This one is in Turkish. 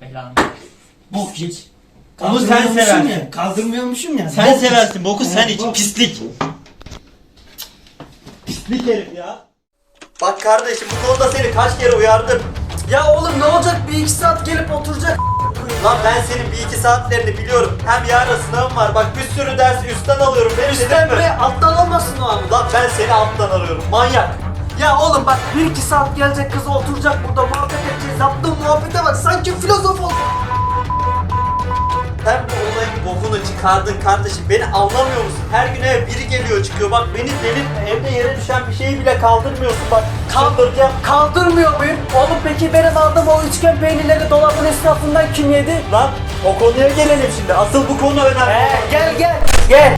belanı. Bok hiç. Onu sen seversin. ya, Kaldırmıyormuşum ya. Sen Bok seversin boku sen He, iç bok. pislik. Pislik herif ya. Bak kardeşim bu konuda seni kaç kere uyardım. Ya oğlum ne olacak bir iki saat gelip oturacak. Lan ben senin bir iki saatlerini biliyorum. Hem yarın sınavım var. Bak bir sürü dersi üstten alıyorum. Beni Üstten mi? alttan olmasın o abi. Lan ben seni alttan arıyorum. Manyak. Ya oğlum bak bir iki saat gelecek kız oturacak filozof ol. Sen bu olayın bokunu çıkardın kardeşim. Beni anlamıyor musun? Her gün eve biri geliyor çıkıyor. Bak beni delirtme. Evde yere düşen bir şeyi bile kaldırmıyorsun. Bak kaldıracağım. Kaldırmıyor muyum? Oğlum peki benim aldığım o üçgen peynirleri dolabın etrafından kim yedi? Lan o konuya gelelim şimdi. Asıl bu konu önemli. He gel gel gel.